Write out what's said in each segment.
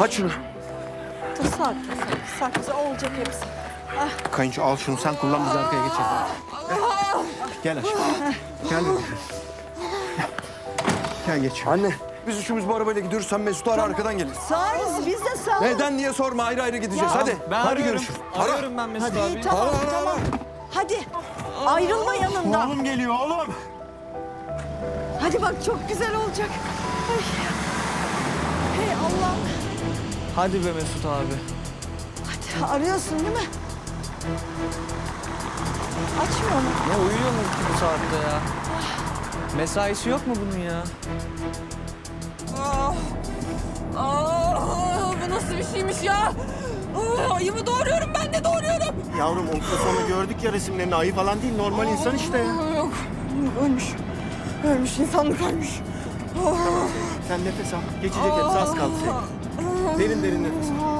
Aç şunu. Dur sakin sakin sakin. Güzel olacak hepsi. Kayınço al şunu sen kullan biz arkaya geçelim. Gel aşkım. Gel bebeğim. Gel. Geç. Anne biz üçümüz bu arabayla gidiyoruz. Sen Mesut'u ara arkadan gelin. Sağız biz de sağ. Neden niye sorma ayrı ayrı gideceğiz. Ya. Hadi. Ben Hadi arıyorum. görüşürüz. Arıyorum ben Mesut Hadi abi. iyi tamam Ara, ara, tamam. Hadi ayrılma yanından. Oğlum geliyor oğlum. Hadi bak çok güzel olacak. Ay. Hadi be Mesut abi. Hadi arıyorsun değil mi? Açmıyor mu? Ne uyuyor mu ki bu saatte ya? Mesaisi yok mu bunun ya? Aa, Ah, bu nasıl bir şeymiş ya? Aa, ayımı doğuruyorum ben de doğuruyorum. Yavrum ultrasonu gördük ya resimlerini. Ayı falan değil normal insan işte ya. Yok ölmüş. Ölmüş insanlık ölmüş. Sen nefes al. Geçecek hepsi az kaldı senin. Derin derin nefes al.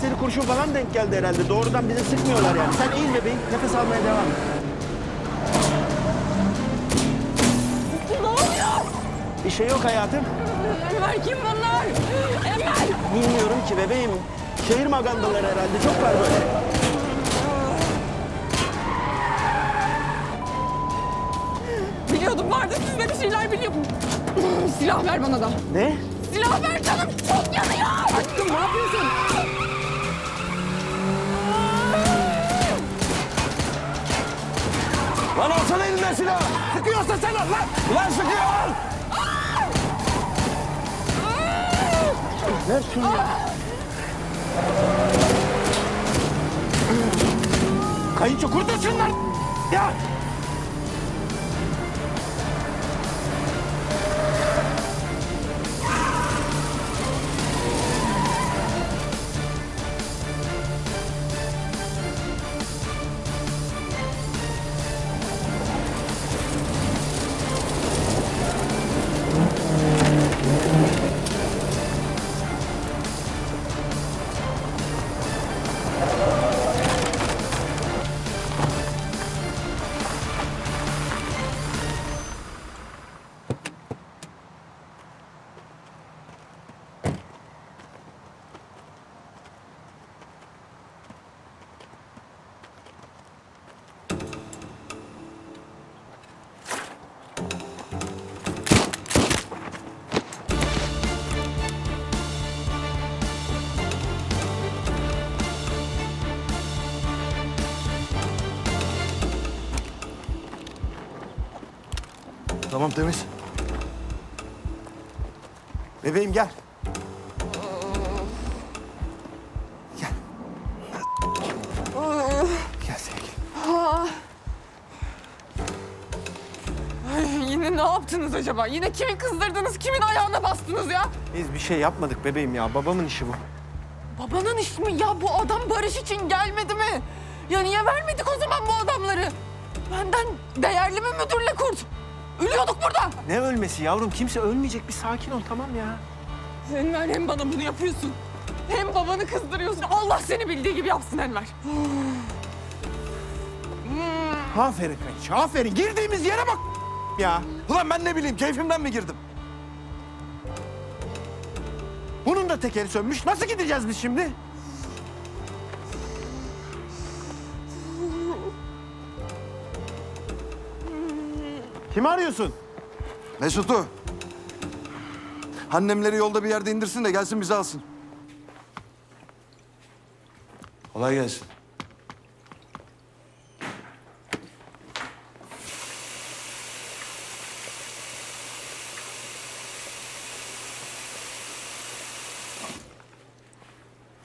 Serseri kurşun falan denk geldi herhalde. Doğrudan bize sıkmıyorlar yani. Sen eğil bebeğim. Nefes almaya devam et. Ne oluyor? Bir şey yok hayatım. Enver kim bunlar? Enver. Bilmiyorum ki bebeğim. Şehir magandaları herhalde. Çok var böyle. Biliyordum vardı sizde bir şeyler biliyorum. Silah ver bana da. Ne? Silah ver canım çok yanıyor. Aşkım ne yapıyorsun? Lan alsana elinden silah. Sıkıyorsa sen al lan. Lan sıkıyor. Ver şunu ya. Kayınço kurtar şunları. Ya. Tamam temiz. Bebeğim gel. Gel. Gel sevgilim. Ay, yine ne yaptınız acaba? Yine kimi kızdırdınız? Kimin ayağına bastınız ya? Biz bir şey yapmadık bebeğim ya. Babamın işi bu. Babanın işi mi? Ya bu adam barış için gelmedi mi? Ya niye vermedik o zaman bu adamları? Benden değerli mi müdürle kurt? Ölüyorduk burada. Ne ölmesi yavrum? Kimse ölmeyecek. Bir sakin ol tamam ya. Enver hem bana bunu yapıyorsun. Hem babanı kızdırıyorsun. Allah seni bildiği gibi yapsın Enver. Aferin kayınço. Aferin. Girdiğimiz yere bak. Ya. Ulan ben ne bileyim keyfimden mi girdim? Bunun da tekeri sönmüş. Nasıl gideceğiz biz şimdi? Kimi arıyorsun? Mesut'u. Annemleri yolda bir yerde indirsin de gelsin bizi alsın. Kolay gelsin.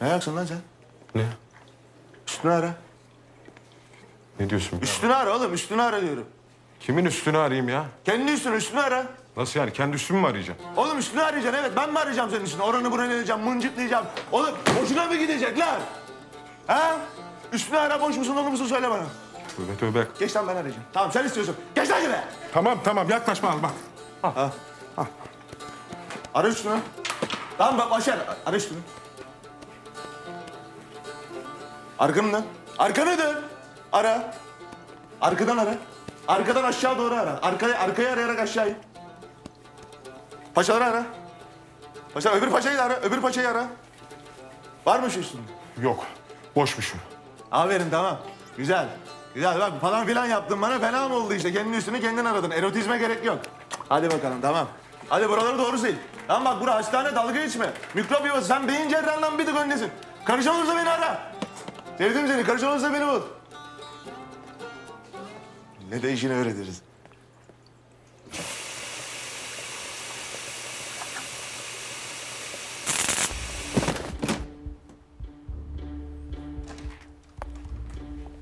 Ne ayaksın lan sen? Ne? Üstünü ara. Ne diyorsun? Üstünü ara oğlum. Üstünü ara diyorum. Kimin üstünü arayayım ya? Kendi üstünü, üstünü ara. Nasıl yani? Kendi üstümü mü arayacağım? Oğlum üstünü arayacaksın evet. Ben mi arayacağım senin üstünü? Oranı buranı arayacağım, mıncıklayacağım. Oğlum boşuna mı gidecek lan? Ha? Üstüne ara boş musun dolu musun söyle bana. Tövbe tövbe. Geç lan ben arayacağım. Tamam sen istiyorsun. Geç lan yine. Tamam tamam yaklaşma al bak. Ara üstünü. Tamam bak Başar ara üstünü. Arkanı dön. Arkanı dön. Ara. Arkadan ara. Arkadan aşağı doğru ara. Arkaya, arkaya arayarak aşağı in. Paşaları ara. Paşa, öbür paçayı da ara. Öbür paçayı ara. Var mı şu üstünde? Yok. Boşmuşum. Aferin tamam. Güzel. Güzel bak falan filan yaptın bana fena mı oldu işte. Kendin üstünü kendin aradın. Erotizme gerek yok. Hadi bakalım tamam. Hadi buraları doğru sil. Tamam bak bura hastane dalga geçme. Mikrop yuvası sen beyin cerrahından bir tık öndesin. Karışan olursa beni ara. Sevdim seni karışan olursa beni bul. Ne de işini öğretiriz.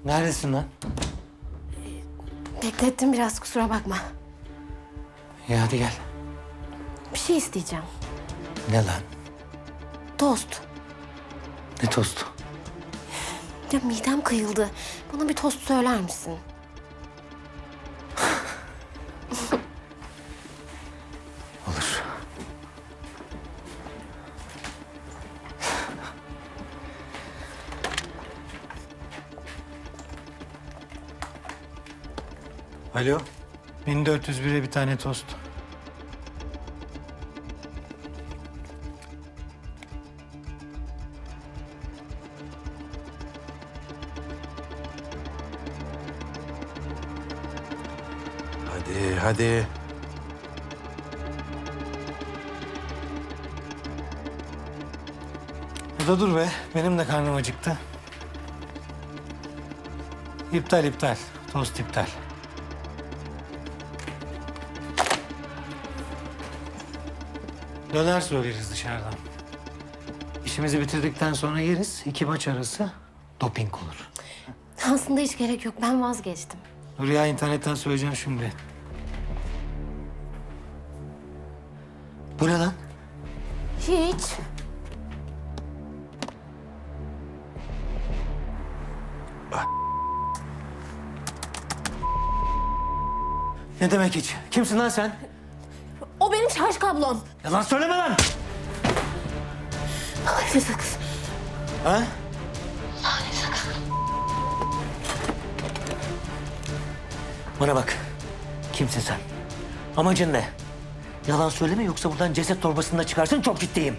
Neredesin lan? Beklettim biraz kusura bakma. Ya hadi gel. Bir şey isteyeceğim. Ne lan? Tost. Ne tostu? Ya midem kıyıldı. Bana bir tost söyler misin? Alo. 1401'e bir tane tost. Hadi hadi. Burada dur be. Benim de karnım acıktı. İptal iptal. Tost iptal. Döner söyleriz dışarıdan. İşimizi bitirdikten sonra yeriz. İki maç arası doping olur. Aslında hiç gerek yok. Ben vazgeçtim. Dur ya internetten söyleyeceğim şimdi. Bu ne lan? Hiç. Ne demek hiç? Kimsin lan sen? Benim şarj kablom. Yalan söyleme lan! Nefes sakız. Ha? Bana bak. Kimsin sen? Amacın ne? Yalan söyleme yoksa buradan ceset torbasında çıkarsın çok ciddiyim.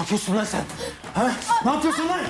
Ne yapıyorsun lan sen? Ha? Ne yapıyorsun lan?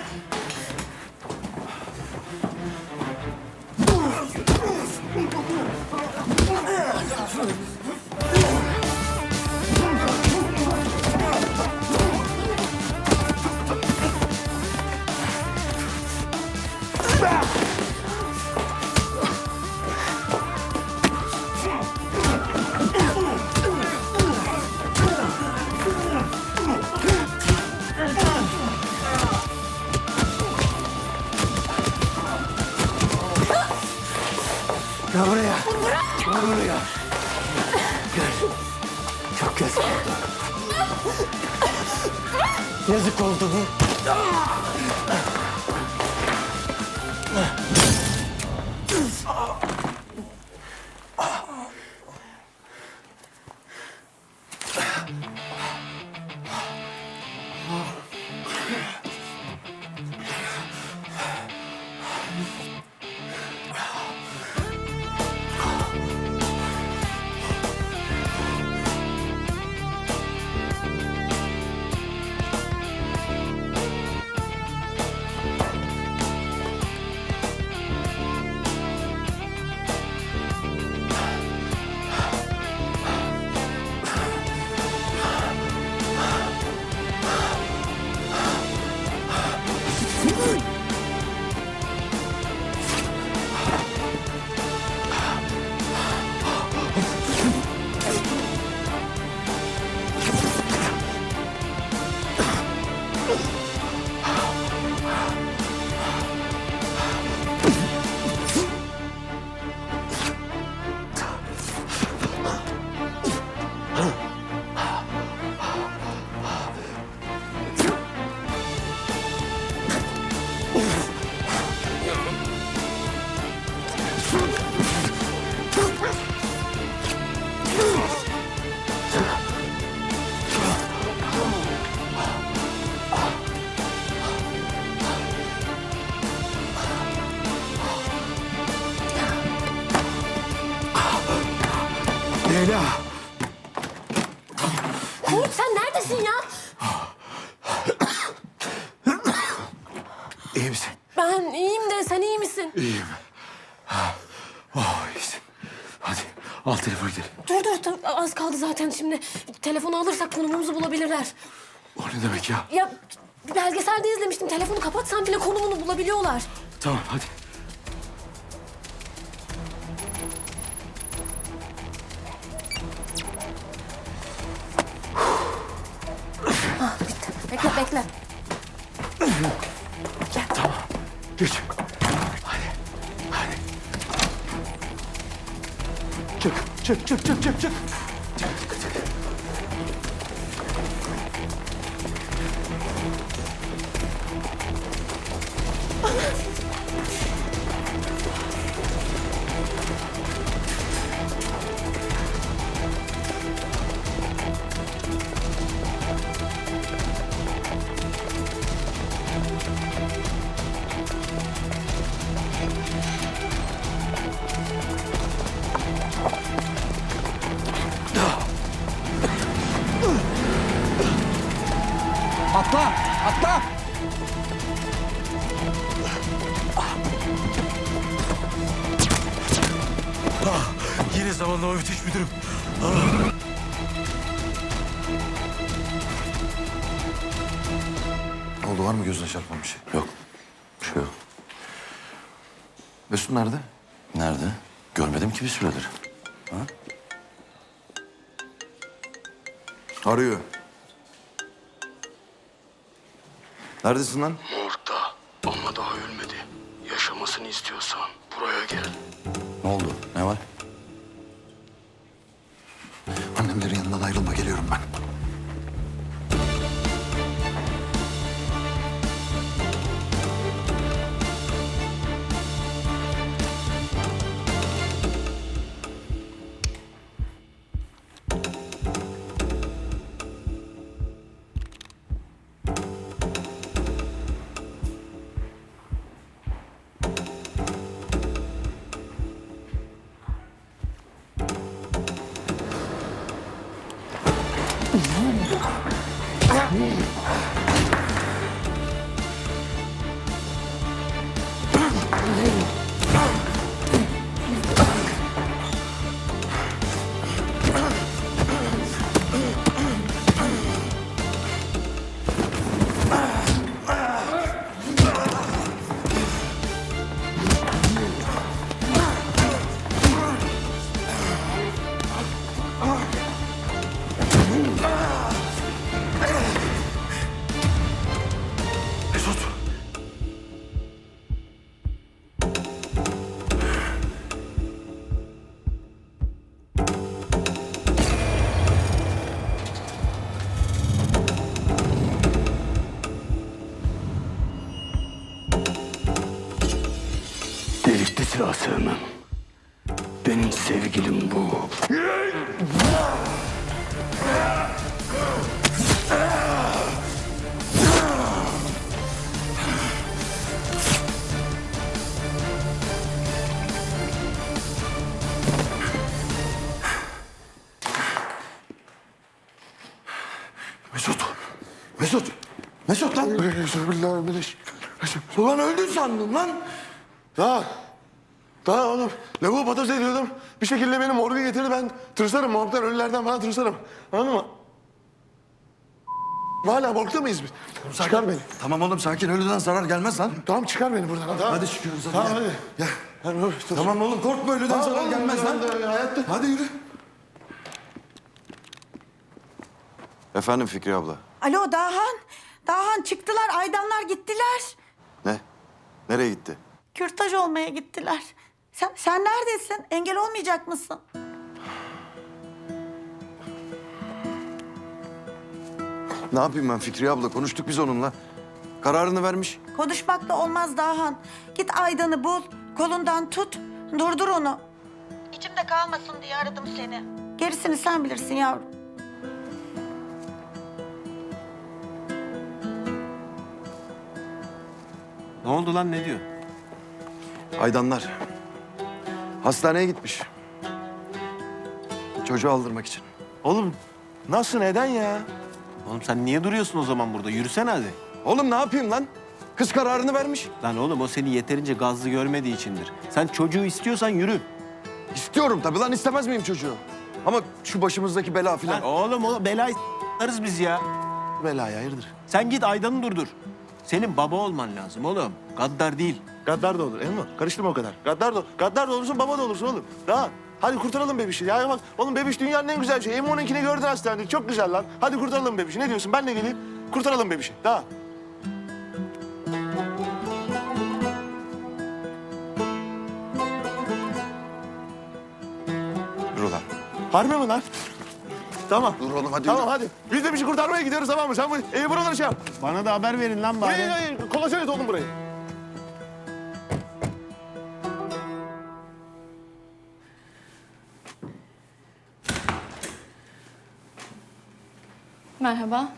Zaten şimdi. Telefonu alırsak konumumuzu bulabilirler. O ne demek ya? Ya belgeselde izlemiştim. Telefonu kapatsan bile konumunu bulabiliyorlar. Tamam hadi. Bekle bekle. Geç. Hadi. Hadi. Çık, çık, çık, çık, çık. Çık, Mesut nerede? Nerede? Görmedim ki bir süredir. Arıyor. Neredesin lan? Morgda ama daha ölmedi. Yaşamasını istiyorsan buraya gel. Ne oldu? Ne var? Mesut lan. Ulan öldün sandım lan. Daha. Daha oğlum. Lavuğu patates ediyordum. Bir şekilde beni morga getirdi. Ben tırsarım. Morgdan ölülerden falan tırsarım. Anladın mı? Hala morgda mıyız biz? Çıkar beni. Tamam oğlum sakin. Ölüden zarar gelmez lan. Tamam çıkar beni buradan. Tamam. Hadi çıkıyoruz hadi. Tamam hadi. Gel. Dur. Tamam oğlum korkma ölüden Tamam, zarar oğlum, gelmez lan. Hayatta. Hadi yürü. Efendim Fikri abla. Alo Dahan. Dahan çıktılar. Aydanlar gittiler. Ne? Nereye gitti? Kürtaj olmaya gittiler. Sen, sen neredesin? Engel olmayacak mısın? Ne yapayım ben Fikri abla? Konuştuk biz onunla. Kararını vermiş. Konuşmakla olmaz Dahan. Git Aydan'ı bul. Kolundan tut. Durdur onu. İçimde kalmasın diye aradım seni. Gerisini sen bilirsin yavrum. Ne oldu lan ne diyor? Aydanlar. Hastaneye gitmiş. Çocuğu aldırmak için. Oğlum Nasıl neden ya? Oğlum sen niye duruyorsun o zaman burada? Yürüsene hadi. Oğlum ne yapayım lan? Kız kararını vermiş. Lan oğlum o seni yeterince gazlı görmediği içindir. Sen çocuğu istiyorsan yürü. İstiyorum tabii lan istemez miyim çocuğu? Ama şu başımızdaki bela Lan filan. oğlum oğlum belayı s**larız biz ya. Belaya hayırdır? Sen git Aydan'ı durdur. Senin baba olman lazım oğlum. Gaddar değil. Gaddar da olur Emma. Karıştırma o kadar. Gaddar da, gaddar da olursun, baba da olursun oğlum. Daha. Hadi kurtaralım bebişi. Ya bak oğlum bebiş dünyanın en güzel şeyi. Emo'nunkini gördün hastanede. Çok güzel lan. Hadi kurtaralım bebişi. Ne diyorsun? Ben de geleyim. Kurtaralım bebişi. Daha. Harbi mi lan? Tamam. Dur oğlum hadi. Tamam hadi. Biz de bir şey kurtarmaya gidiyoruz tamam mı? Sen bu evi buraları şey yap. Bana da haber verin lan bari. Burayı, hayır, kolaçan et oğlum burayı. Merhaba.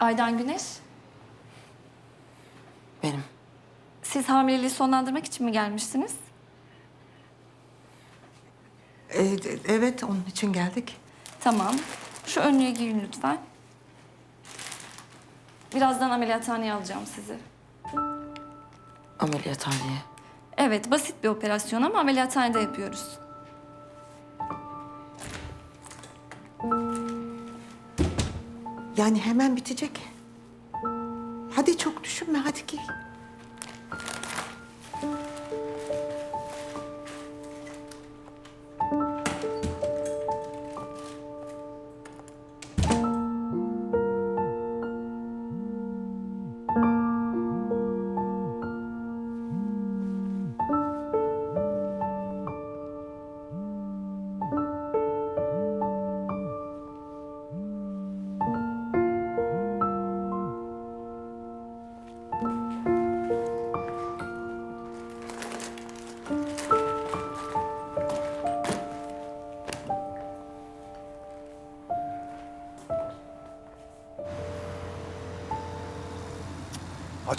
Aydan Güneş. Benim. Siz hamileliği sonlandırmak için mi gelmiştiniz? Ee, evet onun için geldik. Tamam. Şu önlüğü giyin lütfen. Birazdan ameliyathaneye alacağım sizi. Ameliyathaneye. Evet, basit bir operasyon ama ameliyathanede yapıyoruz. Yani hemen bitecek. Hadi çok düşünme hadi gel.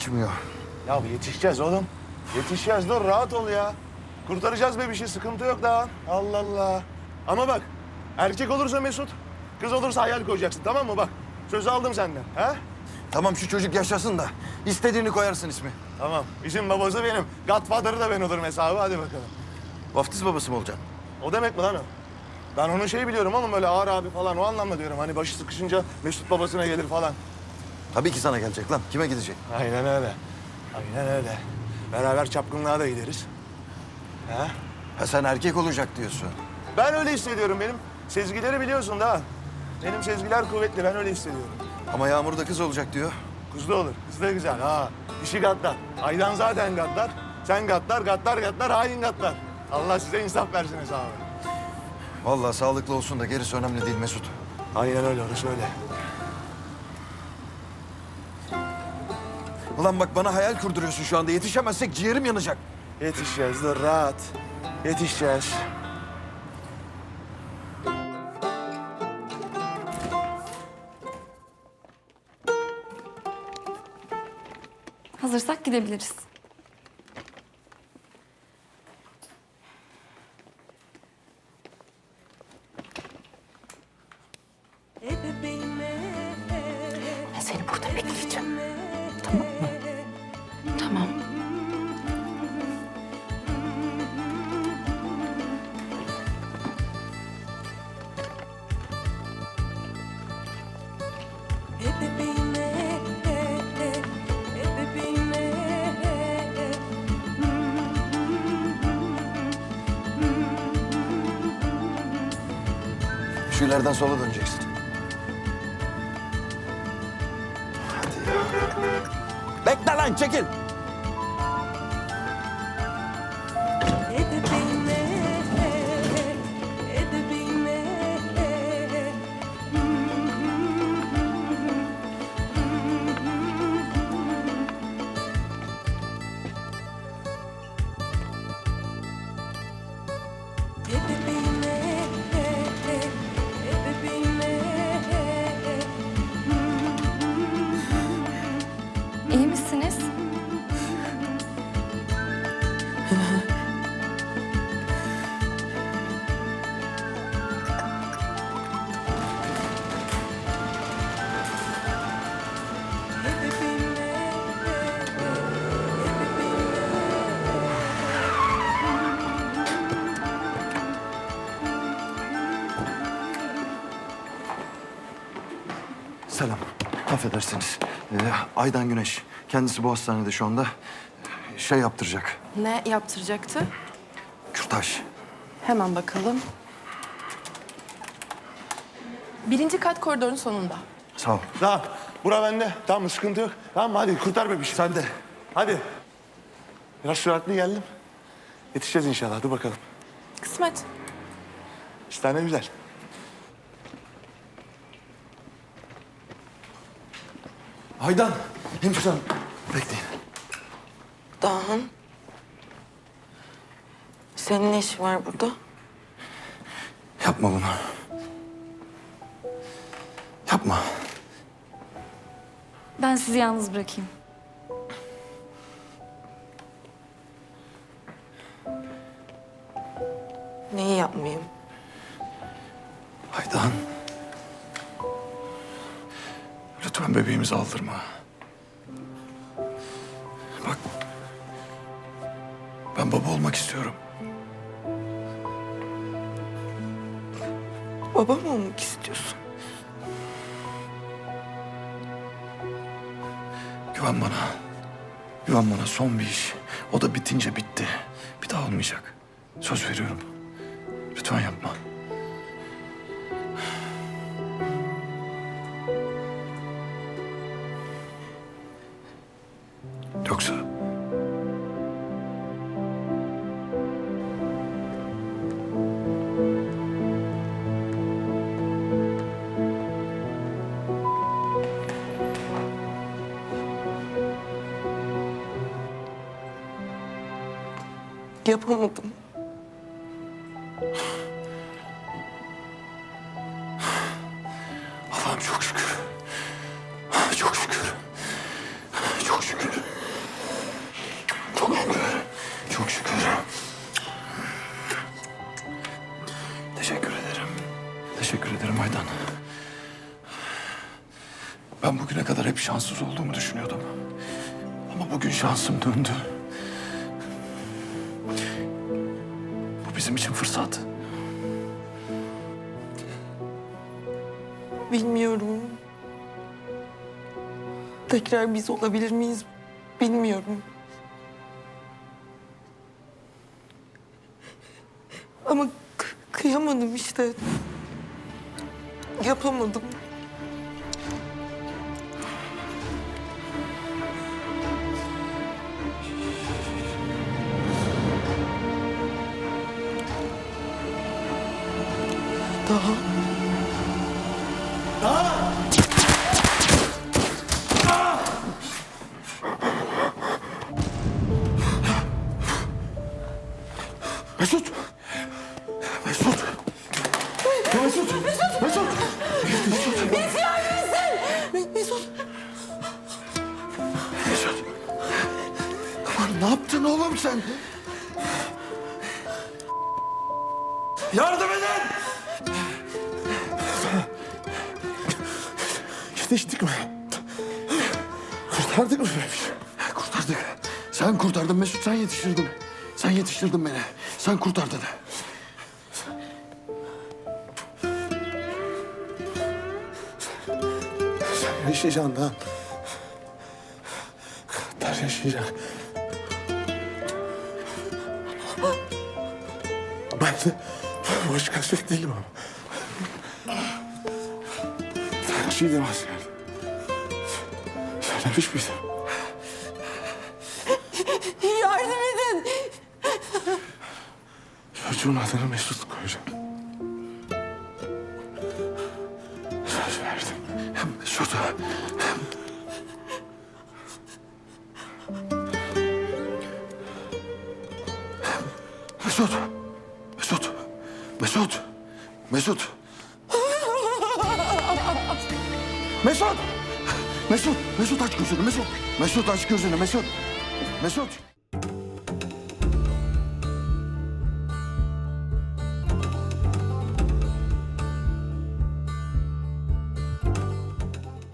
Açmıyor. Ya yetişeceğiz oğlum. Yetişeceğiz dur rahat ol ya. Kurtaracağız bebişi sıkıntı yok daha. Allah Allah. Ama bak erkek olursa Mesut, kız olursa hayal koyacaksın tamam mı bak. Söz aldım senden. Ha? Tamam şu çocuk yaşasın da istediğini koyarsın ismi. Tamam. İşin babası benim. Godfather'ı da ben olurum hesabı. Hadi bakalım. Vaftiz babası mı olacaksın? O demek mi lan o? Ben onun şeyi biliyorum oğlum böyle ağır abi falan o anlamda diyorum. Hani başı sıkışınca Mesut babasına gelir falan. Tabii ki sana gelecek lan. Kime gidecek? Aynen öyle. Aynen öyle. Beraber çapkınlığa da gideriz. Ha? Ha sen erkek olacak diyorsun. Ben öyle hissediyorum benim. Sezgileri biliyorsun da. Benim sezgiler kuvvetli ben öyle hissediyorum. Ama Yağmur da kız olacak diyor. Kızlı olur. Kız da güzel ha. İşi gaddar. Aydan zaten gaddar. Sen gaddar, gaddar, gaddar, hain gaddar. Allah size insaf versin hesabı. Vallahi sağlıklı olsun da gerisi önemli değil Mesut. Aynen öyle orası öyle. Ulan bak bana hayal kurduruyorsun şu anda. Yetişemezsek ciğerim yanacak. Yetişeceğiz dur rahat. Yetişeceğiz. Hazırsak gidebiliriz. İleriden sola döneceksin. Hadi. Bekle lan çekil. Selam. Affedersiniz. Ee, Aydan Güneş. Kendisi bu hastanede şu anda. Şey yaptıracak. Ne yaptıracaktı? Kürtaj. Hemen bakalım. Birinci kat koridorun sonunda. Sağ ol. Tamam. Bura bende. Tamam sıkıntı yok. Tamam hadi kurtar bebişi. Sen de. Hadi. Biraz süratli geldim. Yetişeceğiz inşallah. Hadi bakalım. Kısmet. İşte tane güzel. Aydan. Hemşire hanım. Bekleyin. Dahan. Senin ne işin var burada? Yapma bunu. Yapma. Ben sizi yalnız bırakayım. Neyi yapmayayım? Lütfen bebeğimizi aldırma. Bak. Ben baba olmak istiyorum. Baba mı olmak istiyorsun? Güven bana. Güven bana son bir iş. O da bitince bitti. Bir daha olmayacak. Söz veriyorum. Lütfen yapma. Yapamadım. Allah'ım çok şükür. Çok şükür. Çok şükür. Çok şükür. Çok şükür. Teşekkür ederim. Teşekkür ederim Aydan. Ben bugüne kadar hep şanssız olduğumu düşünüyordum. Ama bugün şansım döndü. Bizim için fırsat. Bilmiyorum. Tekrar biz olabilir miyiz? Bilmiyorum. Ama kıyamadım işte. Yapamadım. Daha Mesut! Mesut! Mesut! Mesut! Mesut. Mesut! Lan ne yaptın oğlum sen? Yardım edin! Yetiştik mi? Kurtardık mı bebişi? Kurtardık. Sen kurtardın Mesut, sen yetiştirdin. Sen yetiştirdin beni. Sen kurtardın. Sen yaşayacaksın lan. Kadar yaşayacak. Ben de başkası değilim ama. Taksiydim asker. Söylemiş miydim? Yardım edin. Çocuğun adını Mesut koyacağım. Söz verdim. Hem aç gözünü, Mesut. Mesut.